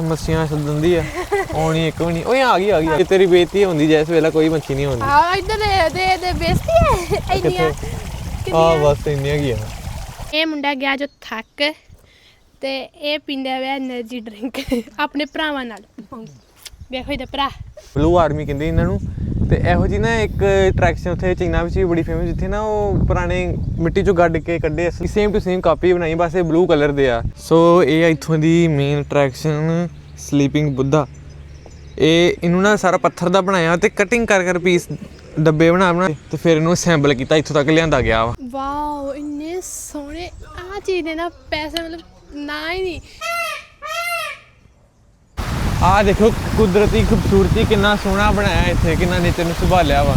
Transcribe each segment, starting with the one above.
ਮੱਛੀਆਂ ਛੱਡਦੀ ਆ। ਆਉਣੀ ਇੱਕ ਵੀ ਨਹੀਂ। ਓਏ ਆ ਗਈ ਆ ਗਈ। ਤੇਰੀ ਬੇਇੱਜ਼ਤੀ ਹੁੰਦੀ ਜੈਸ ਵੇਲਾ ਕੋਈ ਮੱਛੀ ਨਹੀਂ ਹੁੰਦੀ। ਹਾਂ ਇਧਰ ਦੇ ਦੇ ਬੇਇੱਜ਼ਤੀ ਹੈ। ਇੰਨੀਆਂ ਆ ਬਸ ਇੰਨੀਆਂ ਕੀ ਆ। ਇਹ ਮੁੰਡਾ ਗਿਆ ਜੋ ਥੱਕ ਤੇ ਇਹ ਪੀਂਦਾ ਹੋਇਆ એનર્ਜੀ ਡਰਿੰਕ ਆਪਣੇ ਭਰਾਵਾਂ ਨਾਲ। ਵੇਖੋ ਇਹਦਾ ਭਰਾ। ਬਲੂ ਆਰਮੀ ਕਹਿੰਦੇ ਇਹਨਾਂ ਨੂੰ ਤੇ ਇਹੋ ਜੀ ਨਾ ਇੱਕ ਅਟਰੈਕਸ਼ਨ ਉੱਥੇ ਚੀਨਾ ਵਿੱਚ ਵੀ ਬੜੀ ਫੇਮਸ ਜਿੱਥੇ ਨਾ ਉਹ ਪੁਰਾਣੇ ਮਿੱਟੀ ਚੋਂ ਗੱਡ ਕੇ ਕੱਢੇ ਅਸੀਂ ਸੇਮ ਟੂ ਸੇਮ ਕਾਪੀ ਬਣਾਈ, ਬਸ ਇਹ ਬਲੂ ਕਲਰ ਦੇ ਆ। ਸੋ ਇਹ ਇੱਥੋਂ ਦੀ ਮੇਨ ਅਟਰੈਕਸ਼ਨ ਸਲੀਪਿੰਗ ਬੁੱਧਾ ਇਹ ਇਹਨੂੰ ਨਾ ਸਾਰਾ ਪੱਥਰ ਦਾ ਬਣਾਇਆ ਤੇ ਕਟਿੰਗ ਕਰ ਕਰ ਪੀਸ ਡੱਬੇ ਬਣਾ ਬਣਾ ਤੇ ਫਿਰ ਇਹਨੂੰ ਅਸੈਂਬਲ ਕੀਤਾ, ਇੱਥੋਂ ਤੱਕ ਲਿਆਂਦਾ ਗਿਆ ਵਾ। ਵਾਓ ਇੰਨੇ ਸੋਹਣੇ ਆ ਚੀਜ਼ ਦੇ ਨਾ ਪੈਸੇ ਮਤਲਬ ਨਾ ਹੀ ਨਹੀਂ। ਆਹ ਦੇਖੋ ਕੁਦਰਤੀ ਖੂਬਸੂਰਤੀ ਕਿੰਨਾ ਸੋਹਣਾ ਬਣਾਇਆ ਇੱਥੇ, ਕਿੰਨਾ ਨੇਚਰ ਨੂੰ ਸੰਭਾਲਿਆ ਵਾ।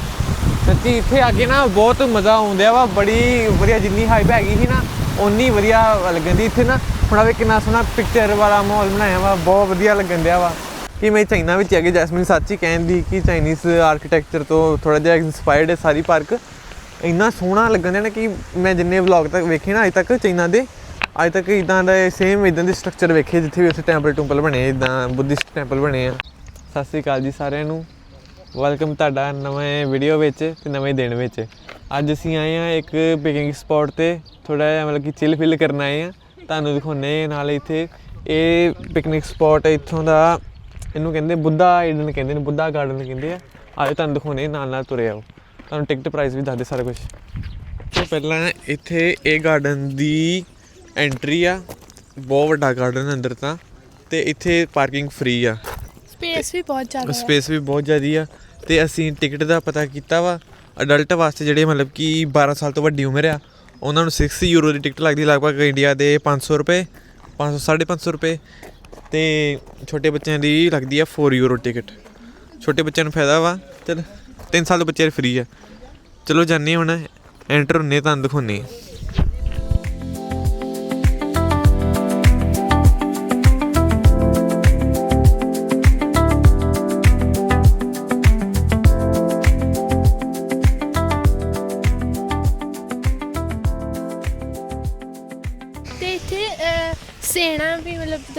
ਸੱਚੀ ਇੱਥੇ ਆ ਕੇ ਨਾ ਬਹੁਤ ਮਜ਼ਾ ਆਉਂਦਾ ਵਾ, ਬੜੀ ਵਧੀਆ ਜਿੰਨੀ ਹਾਈਪ ਹੈਗੀ ਸੀ ਨਾ, ਓਨੀ ਵਧੀਆ ਲੱਗਣ ਦੀ ਇੱਥੇ ਨਾ। ਹੁਣ ਆਵੇ ਕਿੰਨਾ ਸੋਹਣਾ ਪਿਕਚਰ ਵਾਲਾ ਮਾਹੌਲ ਬਣਾਇਆ ਵਾ, ਬਹੁਤ ਵਧੀਆ ਲੱਗਣ ਦਿਆ ਵਾ। ਕਿ ਮੈਂ ਚਾਈਨਾ ਵਿੱਚ ਆ ਕੇ ਜੈਸਮਿਨ ਸੱਚੀ ਕਹਿੰਦੀ ਕਿ ਚਾਈਨੀਜ਼ ਆਰਕੀਟੈਕਚਰ ਤੋਂ ਥੋੜਾ ਜਿਹਾ ਇਨਸਪਾਇਰਡ ਹੈ ਸਾਰੀ ਪਾਰਕ ਇੰਨਾ ਸੋਹਣਾ ਲੱਗਣ ਦਿਆ ਨਾ ਕਿ ਮੈਂ ਜਿੰਨੇ ਵਲੌਗ ਤੱਕ ਵੇਖੇ ਨਾ, ਅਜੇ ਤੱਕ ਚਾਈਨਾ ਦੇ ਅੱਜ ਤੱਕ ਇਦਾਂ ਦਾ ਸੇਮ ਇਦਾਂ ਦੇ ਸਟਰਕਚਰ ਵੇਖੇ ਜਿੱਥੇ ਵੀ ਉੱਥੇ ਟੈਂਪਲ ਟੂਪਲ ਬਣੇ, ਇਦਾਂ ਬੁੱਧਿਸਟ ਟੈਂਪਲ ਬਣੇ ਆ। ਸਤਿ ਸ੍ਰੀ ਅਕਾਲ ਜੀ ਸਾਰਿਆਂ ਨੂੰ। ਵੈਲਕਮ ਤੁਹਾਡਾ ਨਵੇਂ ਵੀਡੀਓ ਵਿੱਚ ਤੇ ਨਵੇਂ ਦਿਨ ਵਿੱਚ। ਅੱਜ ਅਸੀਂ ਆਏ ਆ ਇੱਕ ਪਿਕਨਿਕ ਸਪੌਟ ਤੇ ਥੋੜਾ ਜਿਹਾ ਮਤਲਬ ਕਿ ਚਿਲ ਫਿਲ ਕਰਨ ਆਏ ਆ ਤੁਹਾਨੂੰ ਦਿਖਾਉਣੇ ਨਾਲ ਇੱਥੇ। ਇਹ ਪਿਕਨਿਕ ਸਪੌਟ ਇੱਥੋਂ ਦਾ ਇਹਨੂੰ ਕਹਿੰਦੇ ਬੁੱਧਾ ਏਡਨ ਕਹਿੰਦੇ ਨੇ, ਬੁੱਧਾ ਗਾਰਡਨ ਕਹਿੰਦੇ ਆ। ਆਜੋ ਤੁਹਾਨੂੰ ਦਿਖਾਉਣੇ ਨਾਲ ਨਾਲ ਤੁਰੇ ਆਓ। ਤੁਹਾਨੂੰ ਟਿਕਟ ਪ੍ਰਾਈਸ ਵੀ ਦੱਸਦੇ ਸਾਰਾ ਕੁਝ ਤੋਂ ਪਹਿਲਾਂ ਇੱਥੇ ਇਹ ਗਾਰਡਨ ਦੀ ਐਂਟਰੀ ਆ ਬਹੁਤ ਵੱਡਾ ਗਾਰਡਨ ਅੰਦਰ ਤਾਂ ਤੇ ਇੱਥੇ ਪਾਰਕਿੰਗ ਫ੍ਰੀ ਆ। ਸਪੇਸ ਵੀ ਬਹੁਤ ਜ਼ਿਆਦਾ ਹੈ। ਸਪੇਸ ਵੀ ਬਹੁਤ ਜ਼ਿਆਦੀ ਆ ਤੇ ਅਸੀਂ ਟਿਕਟ ਦਾ ਪਤਾ ਕੀਤਾ ਵਾ ਅਡਲਟ ਵਾਸਤੇ ਜਿਹੜੇ ਮਤਲਬ ਕਿ 12 ਸਾਲ ਤੋਂ ਵੱਡੀ ਉਮਰ ਆ ਉਹਨਾਂ ਨੂੰ 6 ਯੂਰੋ ਦੀ ਟਿਕਟ ਲੱਗਦੀ ਲਗਭਗ ਇੰਡੀਆ ਦੇ 500 ਰੁਪਏ 500 550 ਰੁਪਏ ਤੇ ਛੋਟੇ ਬੱਚਿਆਂ ਦੀ ਲੱਗਦੀ ਆ 4 ਯੂਰੋ ਟਿਕਟ ਛੋਟੇ ਬੱਚਿਆਂ ਨੂੰ ਫਾਇਦਾ ਵਾ ਚਲ 3 ਸਾਲ ਤੋਂ ਬੱਚੇ ਫ੍ਰੀ ਆ। ਚਲੋ ਜਾਨੇ ਹੁਣ ਐਂਟਰ ਹੁੰਨੇ ਤੁਹਾਨੂੰ ਦਿਖਾਉਨੇ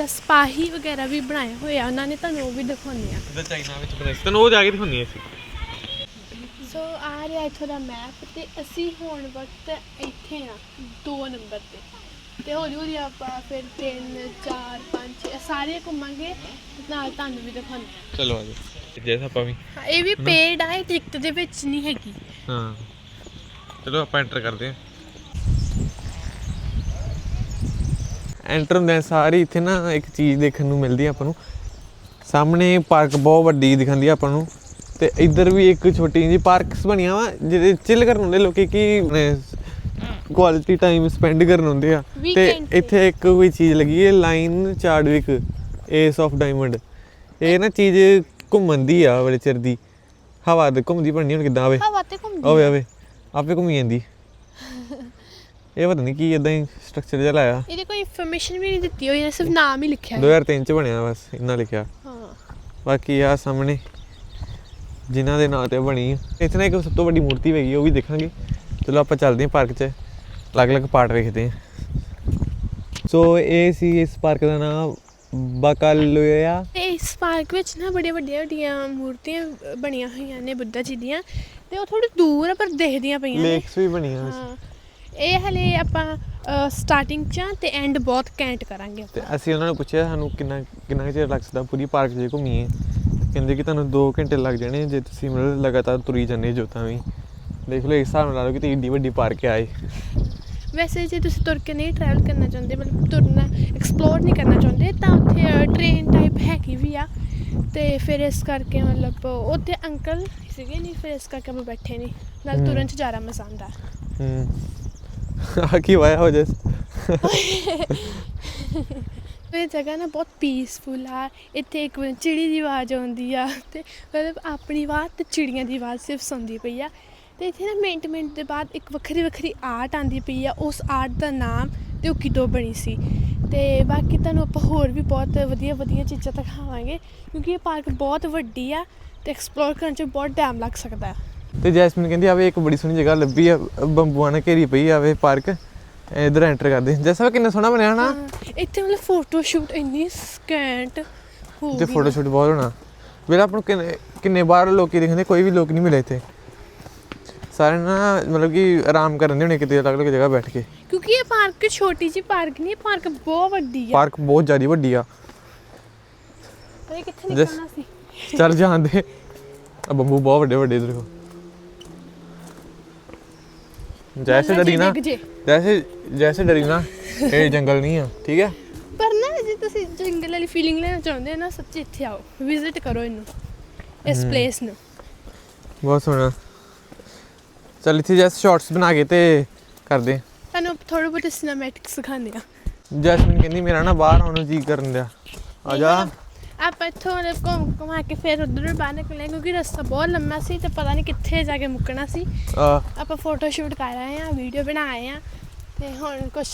ਸਪਾਹੀ ਵਗੈਰਾ ਵੀ ਬਣਾਏ ਹੋਏ ਆ ਉਹਨਾਂ ਨੇ ਤੁਹਾਨੂੰ ਉਹ ਵੀ ਦਿਖਾਉਂਦੇ ਆ। ਉਹਦਾ ਚਾਈਨਾ ਵਿੱਚ ਬਣਾਈ ਤੈਨੂੰ ਉਹ ਜਾ ਕੇ ਦਿਖਾਉਣੀ ਸੀ ਸੋ ਆ ਰਿਹਾ ਇੱਥੋਂ ਦਾ ਮੈਪ ਤੇ ਅਸੀਂ ਹੁਣ ਵਕਤ ਇੱਥੇ ਆ 2 ਨੰਬਰ ਤੇ। ਤੇ ਹੌਲੀ ਹੌਲੀ ਆਪਾਂ ਫਿਰ 3 4 5 6 ਸਾਰੇ ਘੁੰਮਾਂਗੇ ਨਾਲ ਤੁਹਾਨੂੰ ਵੀ ਦਿਖਾਉਂਦੇ ਚਲੋ ਆ ਜਾ ਜੈਸਾ ਆਪਾਂ ਵੀ। ਹਾਂ ਇਹ ਵੀ ਪੇਡ ਆ ਇਹ ਟਿਕਟ ਦੇ ਵਿੱਚ ਨਹੀਂ ਹੈਗੀ। ਹਾਂ। ਚਲੋ ਆਪਾਂ ਐਂਟਰ ਕਰਦੇ ਹਾਂ। ਐਂਟਰ ਹੁੰਦੇ ਸਾਰੀ ਇੱਥੇ ਨਾ ਇੱਕ ਚੀਜ਼ ਦੇਖਣ ਨੂੰ ਮਿਲਦੀ ਆ ਆਪਾਂ ਨੂੰ। ਸਾਹਮਣੇ ਪਾਰਕ ਬਹੁਤ ਵੱਡੀ ਦਿਖਾਉਂਦੀ ਆ ਆਪਾਂ ਨੂੰ। ਤੇ ਇੱਧਰ ਵੀ ਇੱਕ ਛੋਟੀ ਜਿਹੀ ਪਾਰਕਸ ਬਣੀਆਂ ਵਾ ਜਿਹਦੇ ਚਿਲ ਕਰਨ ਹੁੰਦੇ ਲੋਕੀ ਕੀ ਕੁਆਲਿਟੀ ਟਾਈਮ ਸਪੈਂਡ ਕਰਨ ਹੁੰਦੇ ਆ। ਤੇ। ਇੱਥੇ ਇੱਕ ਕੋਈ ਚੀਜ਼ ਲੱਗੀ ਹੈ ਲਾਈਨ ਚਾਰਡਵਿਕ ਏਸ ਆਫ ਡਾਇਮੰਡ ਇਹ ਨਾ ਚੀਜ਼ ਘੁੰਮਣ ਦੀ ਆ ਬੜੇ ਚਿਰ ਦੀ। ਹਵਾ ਦੇ ਘੁੰਮਦੀ ਬਣਨੀ ਹੁਣ ਕਿੱਦਾਂ ਆਵੇ। ਹਵਾ ਤੇ ਘੁੰਮਦੀ ਓਏ ਓਏ ਆਪੇ ਘੁੰਮੀ ਜਾਂਦੀ। ਇਹ ਪਤਾ ਨਹੀਂ ਕੀ ਇਦਾਂ ਹੀ ਸਟਰਕਚਰ ਜਿਹਾ ਲਾਇਆ। ਇਹਦੀ ਕੋਈ ਇਨਫੋਰਮੇਸ਼ਨ ਵੀ ਨਹੀਂ ਦਿੱਤੀ ਹੋਈ ਸਿਰਫ ਨਾਮ ਹੀ ਲਿਖਿਆ ਹੈ। 2003 ਚ ਬਣਿਆ ਬਸ ਇੰਨਾ ਲਿਖਿਆ। ਹਾਂ। ਬਾਕੀ ਆ ਸਾਹਮਣੇ ਜਿਨ੍ਹਾਂ ਦੇ ਨਾਂ ਤੇ ਬਣੀ ਇੱਥੇ ਨਾ ਇੱਕ ਸਭ ਤੋਂ ਵੱਡੀ ਮੂਰਤੀ ਹੈਗੀ ਉਹ ਵੀ ਦੇਖਾਂਗੇ। ਚਲੋ ਆਪਾਂ ਚੱਲਦੇ ਹਾਂ ਪਾਰਕ 'ਚ ਅਲੱਗ-ਅਲੱਗ ਪਾਰਟ ਵੇਖਦੇ ਹਾਂ। ਸੋ ਇਹ ਸੀ ਇਸ ਪਾਰਕ ਦਾ ਨਾਮ ਬਕਾਲੋਇਆ। ਇਸ ਪਾਰਕ ਵਿੱਚ ਨਾ ਬੜੀਆਂ ਵੱਡੀਆਂ ਵੱਡੀਆਂ ਮੂਰਤੀਆਂ ਬਣੀਆਂ ਹੋਈਆਂ ਨੇ ਬੁੱਧਾ ਜੀ ਦੀਆਂ। ਤੇ ਉਹ ਥੋੜੀ ਦੂਰ ਆ ਪਰ ਦਿਖਦੀਆਂ ਪਈਆਂ ਨੇ। ਲੇਕਸ ਵੀ ਬਣੀਆਂ ਹਾਂ। ਇਹ ਹਲੇ ਆਪਾਂ ਸਟਾਰਟਿੰਗ ਚ ਤੇ ਐਂਡ ਬਹੁਤ ਕੈਂਟ ਕਰਾਂਗੇ ਤੇ ਅਸੀਂ ਉਹਨਾਂ ਨੂੰ ਪੁੱਛਿਆ ਸਾਨੂੰ ਕਿੰਨਾ ਕਿੰਨਾ ਚਿਰ ਲੱਗ ਸਕਦਾ ਪੂਰੀ ਪਾਰਕ 'ਚ ਘੁੰਮੀਏ? ਕਹਿੰਦੇ ਕਿ ਤੁਹਾਨੂੰ 2 ਘੰਟੇ ਲੱਗ ਜਾਣੇ ਜੇ ਤੁਸੀਂ ਮਤਲਬ ਲਗਾਤਾਰ ਤੁਰੀ ਜਾਂਦੇ ਜੋ ਤਾਂ ਵੀ। ਦੇਖ ਲਓ ਇਸ ਹਿਸਾਬ ਨਾਲ ਲਾ ਲਓ ਕਿ ਤੇ ਏਡੀ ਵੱਡੀ ਪਾਰਕ ਆਏ ਵੈਸੇ ਜੇ ਤੁਸੀਂ ਤੁਰ ਕੇ ਨਹੀਂ ਟਰੈਵਲ ਕਰਨਾ ਚਾਹੁੰਦੇ ਮਤਲਬ ਤੁਰਨਾ ਐਕਸਪਲੋਰ ਨਹੀਂ ਕਰਨਾ ਚਾਹੁੰਦੇ ਤਾਂ ਉੱਥੇ ਟ੍ਰੇਨ ਟਾਈਪ ਹੈਗੀ ਵੀ ਆ। ਤੇ ਫਿਰ ਇਸ ਕਰਕੇ ਮਤਲਬ ਉੱਥੇ ਅੰਕਲ ਸੀਗੇ ਨਹੀਂ ਫਿਰ ਇਸ ਕਰਕੇ ਆਪਾਂ ਬੈਠੇ ਨਹੀਂ ਨਾਲ। ਤੁਰਨ ਚ ਜ਼ਿਆਦਾ ਮਜ਼ਾ ਆਉਂਦਾ। ਹੂੰ। ਆ ਕੀ ਵਾਇਆ ਹੋ ਜਸ ਇਹ ਜਗ੍ਹਾ ਨਾ ਬਹੁਤ ਪੀਸਫੁਲ ਆ ਇੱਥੇ ਇੱਕ ਵਾਰ ਚਿੜੀ ਦੀ ਆਵਾਜ਼ ਆਉਂਦੀ ਆ ਤੇ ਮਤਲਬ ਆਪਣੀ ਆਵਾਜ਼ ਤੇ ਚਿੜੀਆਂ ਦੀ ਆਵਾਜ਼ ਸਿਰਫ ਸੁਣਦੀ ਪਈ ਆ ਤੇ ਇੱਥੇ ਨਾ ਮਿੰਟ ਮਿੰਟ ਦੇ ਬਾਅਦ ਇੱਕ ਵੱਖਰੀ ਵੱਖਰੀ ਆਰਟ ਆਂਦੀ ਪਈ ਆ ਉਸ ਆਰਟ ਦਾ ਨਾਮ ਤੇ ਉਹ ਕਿਦੋਂ ਬਣੀ ਸੀ ਤੇ ਬਾਕੀ ਤੁਹਾਨੂੰ ਆਪਾਂ ਹੋਰ ਵੀ ਬਹੁਤ ਵਧੀਆ ਵਧੀਆ ਚੀਜ਼ਾਂ ਦਿਖਾਵਾਂਗੇ ਕਿਉਂਕਿ ਇਹ ਪਾਰਕ ਬਹੁਤ ਵੱਡੀ ਆ ਤੇ ਐਕਸਪਲੋਰ ਕਰਨ ਚ ਬਹੁਤ ਟਾਈਮ ਲੱਗ ਸਕਦਾ ਹੈ ਤੇ ਜੈਸਮਿਨ ਕਹਿੰਦੀ ਆਵੇ ਇੱਕ ਬੜੀ ਸੋਹਣੀ ਜਗ੍ਹਾ ਲੱਭੀ ਆ ਬੰਬੂਆਂ ਨਾਲ ਘੇਰੀ ਪਈ ਆਵੇ ਪਾਰਕ। ਇਧਰ ਐਂਟਰ ਕਰਦੇ। ਜੈਸਾ ਕਿੰਨਾ ਸੋਹਣਾ ਬਣਿਆ ਨਾ ਇੱਥੇ ਮਤਲਬ ਫੋਟੋ ਸ਼ੂਟ ਇੰਨੀ ਸਕੈਂਟ ਹੋ ਤੇ ਫੋਟੋ ਸ਼ੂਟ ਬਹੁਤ ਹੋਣਾ। ਵੇਲਾ ਆਪਾਂ ਨੂੰ ਕਿੰਨੇ ਕਿੰਨੇ ਬਾਹਰ ਲੋਕੀ ਦਿਖਦੇ ਕੋਈ ਵੀ ਲੋਕ ਨਹੀਂ ਮਿਲੇ ਇੱਥੇ। ਸਾਰੇ ਨਾ ਮਤਲਬ ਕਿ ਆਰਾਮ ਕਰਨ ਦੇ ਹੋਣੇ ਕਿਤੇ ਅਲੱਗ ਅਲੱਗ ਜਗ੍ਹਾ ਬੈਠ ਕੇ। ਕਿਉਂਕਿ ਇਹ ਪਾਰਕ ਛੋਟੀ ਜਿਹੀ ਪਾਰਕ ਨਹੀਂ ਇਹ ਪਾਰਕ ਬਹੁਤ ਵੱਡੀ ਆ। ਪਾਰਕ ਬਹੁਤ ਜ਼ਿਆਦਾ ਵੱਡੀ ਆ। ਇਹ ਕਿੱਥੇ ਨਿਕਲਣਾ ਸੀ? ਚੱਲ ਜਾਂਦੇ ਆ ਬੰਬੂ ਬਹੁਤ ਵੱਡੇ ਵੱਡੇ ਇਧਰ ਨਾ ਡਿੱਗ ਜੇ। ਜੈਸੇ ਜੈਸੇ ਡਰੀ ਨਾ ਇਹ ਜੰਗਲ ਨਹੀਂ ਆ ਠੀਕ ਹੈ? ਪਰ ਨਾ ਜੇ ਤੁਸੀਂ ਜੰਗਲ ਵਾਲੀ ਫੀਲਿੰਗ ਲੈਣਾ ਚਾਹੁੰਦੇ ਹੋ ਨਾ ਸੱਚੀ ਇੱਥੇ ਆਓ। ਵਿਜ਼ਿਟ ਕਰੋ ਇਹਨੂੰ ਇਸ ਪਲੇਸ ਨੂੰ। ਬਹੁਤ ਸੋਹਣਾ। ਚੱਲ ਇੱਥੇ ਜੈਸੇ ਸ਼ਾਰਟਸ ਬਣਾ ਕੇ ਤੇ ਕਰਦੇ। ਤੁਹਾਨੂੰ ਥੋੜੇ ਬਹੁਤੇ ਸਿਨੇਮੈਟਿਕ ਸਿਖਾਉਂਦੇ ਆ ਜੈਸਮੀਨ ਕਹਿੰਦੀ ਮੇਰਾ ਨਾ ਬਾਹਰ ਆਉਣ ਨੂੰ ਜੀ ਕਰਨ ਦਿਆ। ਆ ਜਾ। ਆਪਾਂ ਇੱਥੋਂ ਮਤਲਬ ਘੁੰਮ ਘੁਮਾ ਕੇ ਫਿਰ ਉਧਰ ਬਾਹਰ ਨਿਕਲੇ ਕਿਉਂਕਿ ਰਸਤਾ ਬਹੁਤ ਲੰਮਾ ਸੀ ਤੇ ਪਤਾ ਨਹੀਂ ਕਿੱਥੇ ਜਾ ਕੇ ਮੁੱਕਣਾ ਸੀ। ਆ ਆਪਾਂ ਫੋਟੋ ਸ਼ੂਟ ਕਰ ਆਏ ਆ ਵੀਡੀਓ ਬਣਾਏ ਆ ਤੇ ਹੁਣ ਕੁਝ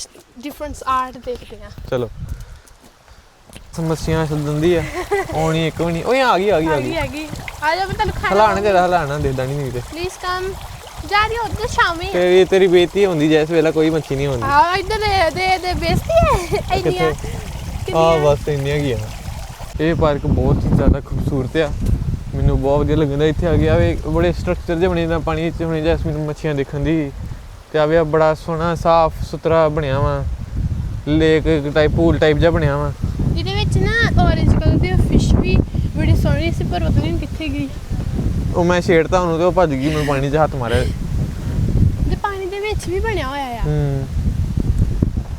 ਡਿਫਰੈਂਟ ਆਰਟ ਦੇਖਦੇ ਆ ਚਲੋ। ਸਮੱਸਿਆ ਸਦੰਦੀ ਆ। ਆਉਣੀ ਇੱਕ ਵੀ ਨਹੀਂ ਓਏ ਆ ਗਈ ਆ ਗਈ ਆ ਆ ਗਈ ਆ ਗਈ। ਆ ਜਾ ਮੈਂ ਤੁਹਾਨੂੰ ਖਾਣਾ ਹਲਾਣ ਦੇ ਹਲਾਣਾ ਦੇਖਦਾ ਨਹੀਂ ਤੇ। ਪਲੀਜ਼ ਕਮ ਜਾ ਰਹੀ ਉਧਰ ਸ਼ਾਮੇ। ਤੇਰੀ ਤੇਰੀ ਬੇਇੱਜ਼ਤੀ ਹੁੰਦੀ ਜੈਸ ਵੇਲਾ ਕੋਈ ਮੱਛੀ ਨਹੀਂ ਹੁੰਦੀ ਆ ਇੱਧਰ ਦੇ ਦੇ ਦੇ ਬੇਸਤੀ ਹੈ। ਇੰਨੀਆਂ ਆ ਬਸ ਇੰਨੀਆਂ ਗਿਆ ਇਹ ਪਾਰਕ ਬਹੁਤ ਹੀ ਜ਼ਿਆਦਾ ਖੂਬਸੂਰਤ ਆ। ਮੈਨੂੰ ਬਹੁਤ ਵਧੀਆ ਲੱਗਦਾ ਇੱਥੇ ਆ ਗਿਆ ਵੇ ਬੜੇ ਸਟਰਕਚਰ ਜਿਹੇ ਬਣੇ ਨਾ ਪਾਣੀ ਵਿੱਚ ਹੁਣੇ ਜੈਸਮੀਨ ਮੱਛੀਆਂ ਦੇਖਣ ਦੀ। ਤੇ ਆਵੇ ਆ ਬੜਾ ਸੋਹਣਾ ਸਾਫ਼ ਸੁਥਰਾ ਬਣਿਆ ਵਾ। ਲੇਕ ਟਾਈਪ ਪੂਲ ਟਾਈਪ ਜਿਹਾ ਬਣਿਆ ਵਾ। ਇਹਦੇ ਵਿੱਚ ਨਾ orange ਕਲਰ ਦੀ ਫਿਸ਼ ਵੀ ਬੜੀ ਸੋਹਣੀ ਸੀ ਪਰ ਪਤਾ ਨਹੀਂ ਕਿੱਥੇ ਗਈ। ਉਹ ਮੈਂ ਛੇੜਤਾ ਉਹਨੂੰ ਤੇ ਉਹ ਭੱਜ ਗਈ ਮੈਨੂੰ ਪਾਣੀ 'ਚ ਹੱਥ ਮਾਰਿਆ। ਤੇ ਪਾਣੀ ਦੇ ਵਿੱਚ ਵੀ ਬਣਿਆ ਹੋਇਆ ਆ। ਹੂੰ।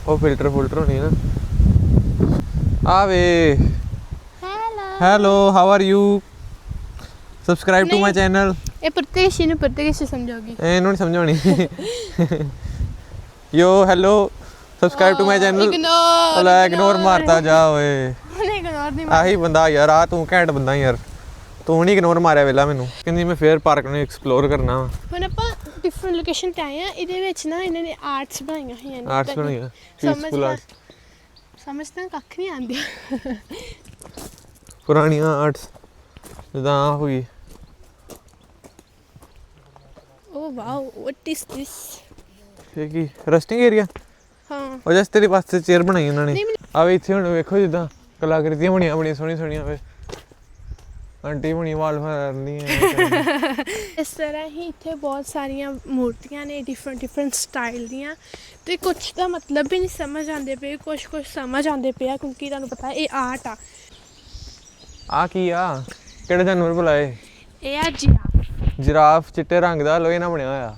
ਉਹ ਫਿਲਟਰ ਫਿਲਟਰ ਹੋਣੀ ਨਾ। ਆ ਵੇ hello hello how are you subscribe to my ਨਹੀਂ। ਚੈਨਲ ਇਹ ਪ੍ਰਤੇਸ਼ੀ ਨੂੰ ਪ੍ਰਤੇਸ਼ੀ ਸਮਝੋਗੀ ਇਹਨੂੰ ਨਹੀਂ ਸਮਝਾਉਣੀ yo hello subscribe to my channel ignore ਲੈ ਇਗਨੋਰ ਮਾਰਤਾ ਜਾ ਓਏ ਉਹਨੇ ਇਗਨੋਰ ਨਹੀਂ ਆਹੀ ਬੰਦਾ ਯਾਰ ਆ ਤੂੰ ਘੈਂਟ ਬੰਦਾ ਯਾਰ ਤੂੰ ਨਹੀਂ ਇਗਨੋਰ ਮਾਰਿਆ ਵੇਲਾ ਮੈਨੂੰ ਕਹਿੰਦੀ ਮੈਂ ਫੇਰ ਪਾਰਕ ਨੂੰ ਐਕਸਪਲੋਰ ਕਰਨਾ ਵਾ ਹੁਣ ਆਪਾਂ ਡਿਫਰੈਂਟ ਲੋਕੇਸ਼ਨ ਤੇ ਆਏ ਆ ਇਹਦੇ ਵਿੱਚ ਨਾ ਇਹਨਾਂ ਨੇ ਆਰਟਸ ਬਣਾਈਆਂ ਹੋਈਆਂ ਨੇ ਆਰਟਸ ਤੁਹਾਨੂੰ ਬਣਾਈਆਂ ਸਮਝ ਪੀਸਫੁਲ ਨਾ- ਆਰਟਸ ਸਮਝ ਤਾਂ ਕੱਖ ਨਹੀਂ ਆਉਂਦੀ ਪੁਰਾਣੀਆਂ ਆਰਟਸ ਜਿੱਦਾਂ ਆਹ ਹੋਈ ਓ ਵਾਓ ਵਾਟ ਇਜ਼ ਥਿਸ ਇਹ ਕੀ ਰੈਸਟਿੰਗ ਏਰੀਆ ਹਾਂ। ਉਹ ਜਸ ਤੇਰੇ ਵਾਸਤੇ ਚੇਅਰ ਬਣਾਈ ਉਹਨਾਂ ਨੇ। ਨਹੀਂ, ਮੈਨੂੰ- ਆਵੇ ਇੱਥੇ ਹੁਣ ਵੇਖੋ ਜਿੱਦਾਂ ਕਲਾਕ੍ਰਿਤੀਆਂ ਬਣੀਆਂ ਬੜੀਆਂ ਸੋਹਣੀਆਂ ਸੋਹਣੀਆਂ ਵੇ। ਆਂਟੀ ਬਣੀ ਵਾਲ ਫਰਨੀਆਂ ਇਸ ਤਰ੍ਹਾਂ ਹੀ ਇੱਥੇ ਬਹੁਤ ਸਾਰੀਆਂ ਮੂਰਤੀਆਂ ਨੇ ਡਿਫਰੈਂਟ ਡਿਫਰੈਂਟ ਸਟਾਈਲ ਦੀਆਂ। ਤੇ ਕੁਝ ਦਾ ਮਤਲਬ ਵੀ ਨਹੀਂ ਸਮਝ ਆਉਂਦੇ ਪਏ ਕੁਝ ਕੁਝ ਸਮਝ ਆਉਂਦੇ ਪਿਆ ਕਿਉਂਕਿ ਤੁਹਾਨੂੰ ਪਤਾ ਇਹ ਆਰਟ ਆ। ਆ ਕੀ ਆ? ਕਿਹੜੇ ਜਾਨਵਰ ਬੁਲਾਏ? ਇਹ ਆ ਜੀਆ ਜਿਰਾਫ ਚਿੱਟੇ ਰੰਗ ਦਾ ਲੋਹੇ ਨਾਲ ਬਣਿਆ ਹੋਇਆ।